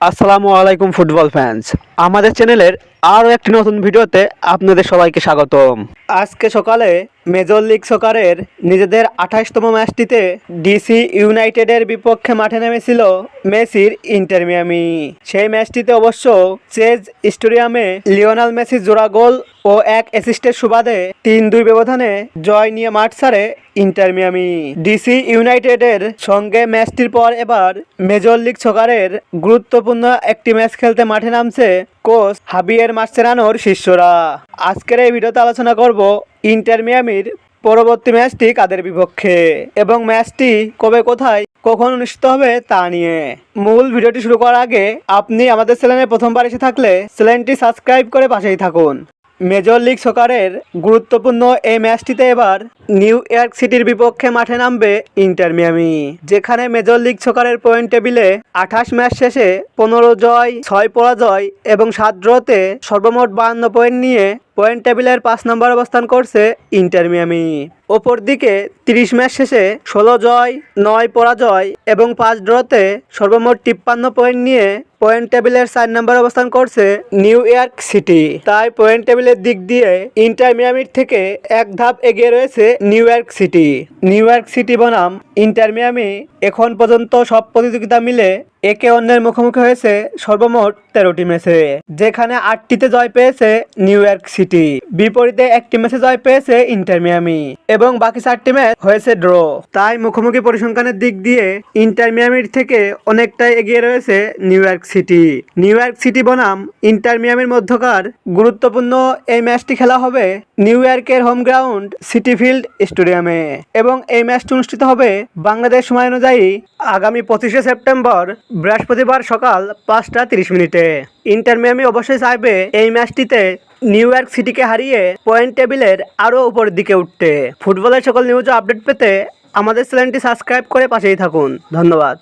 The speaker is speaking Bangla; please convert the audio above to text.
আসসালামু আলাইকুম ফুটবল ফ্যান্স আমাদের চ্যানেলের আরও একটি নতুন ভিডিওতে আপনাদের সবাইকে স্বাগতম। আজকে সকালে মেজর লিগ সকারের নিজেদের আঠাশতম ম্যাচটিতে ডিসি ইউনাইটেডের বিপক্ষে মাঠে নেমেছিল মেসির ইন্টার মিয়ামি। সেই ম্যাচটিতে অবশ্য চেজ স্টেডিয়ামে লিওনাল মেসির জোড়া গোল ও এক অ্যাসিস্টের সুবাদে তিন দুই ব্যবধানে জয় নিয়ে মাঠ ছাড়ে ইন্টার মিয়ামি। ডিসি ইউনাইটেডের সঙ্গে ম্যাচটির পর এবার মেজর লিগ সকারের গুরুত্বপূর্ণ একটি ম্যাচ খেলতে মাঠে নামছে কোচ হাবিয়ের মাসচেরানোর শিষ্যরা। আজকের এই ভিডিওতে আলোচনা করব ইন্টার মিয়ামির পরবর্তী ম্যাচটি কাদের বিপক্ষে এবং ম্যাচটি কবে কোথায়, কখন অনুষ্ঠিত হবে তা নিয়ে। মূল ভিডিওটি শুরু করার আগে আপনি আমাদের চ্যানেলে প্রথমবার এসে থাকলে চ্যানেলটি সাবস্ক্রাইব করে পাশেই থাকুন। মেজর লিগ সকারের গুরুত্বপূর্ণ এই ম্যাচটিতে এবার নিউ ইয়র্ক সিটির বিপক্ষে মাঠে নামবে ইন্টার মিয়ামি, যেখানে মেজর লিগ সকারের পয়েন্ট টেবিলে আঠাশ ম্যাচ শেষে পনেরো জয়, ছয় পরাজয় এবং সাত ড্রতে সর্বমোট বাহান্ন পয়েন্ট নিয়ে পয়েন্ট টেবিলের পাঁচ নম্বর অবস্থান করছে ইন্টার মিয়ামি ওপর দিকে তিরিশ ম্যাচ শেষে ষোলো জয়, নয় পরাজয় এবং পাঁচ ড্রতে সর্বমোট তিপ্পান্ন পয়েন্ট নিয়ে পয়েন্ট টেবিলের চার নম্বর অবস্থান করছে নিউ ইয়র্ক সিটি। তাই পয়েন্ট টেবিলের দিক দিয়ে ইন্টার মিয়ামির থেকে এক ধাপ এগিয়ে রয়েছে New York City. New York City বনাম ইন্টার মিয়ামি এখন পর্যন্ত সব প্রতিযোগিতা মিলে একে অন্যের মুখোমুখি হয়েছে সর্বমোট তেরোটি ম্যাচে, যেখানে আটটিতে জয় পেয়েছে নিউ ইয়র্ক সিটি। বিপরীতে একটি ম্যাচে জয় পেয়েছে ইন্টার মিয়ামি, এবং বাকি চারটি ম্যাচ হয়েছে ড্র। তাই মুখোমুখি পরিসংখ্যানের দিক দিয়ে ইন্টার মিয়ামির থেকে অনেকটাই এগিয়ে রয়েছে New York City. New York City বনাম ইন্টার মিয়ামির মধ্যকার গুরুত্বপূর্ণ এই ম্যাচটি খেলা হবে নিউ ইয়র্কের হোম গ্রাউন্ড সিটি ফিল্ড স্টেডিয়ামে, এবং এই ম্যাচটি অনুষ্ঠিত হবে বাংলাদেশ সময় অনুযায়ী আগামী পঁচিশে সেপ্টেম্বর বৃহস্পতিবার সকাল পাঁচটা তিরিশ মিনিটে। ইন্টার মিয়ামি অবশ্যই চাইবে এই ম্যাচটিতে নিউ ইয়র্ক সিটিকে হারিয়ে পয়েন্ট টেবিলের আরও উপরের দিকে উঠতে। ফুটবলের সকল নিউজ আপডেট পেতে আমাদের চ্যানেলটি সাবস্ক্রাইব করে পাশেই থাকুন। ধন্যবাদ।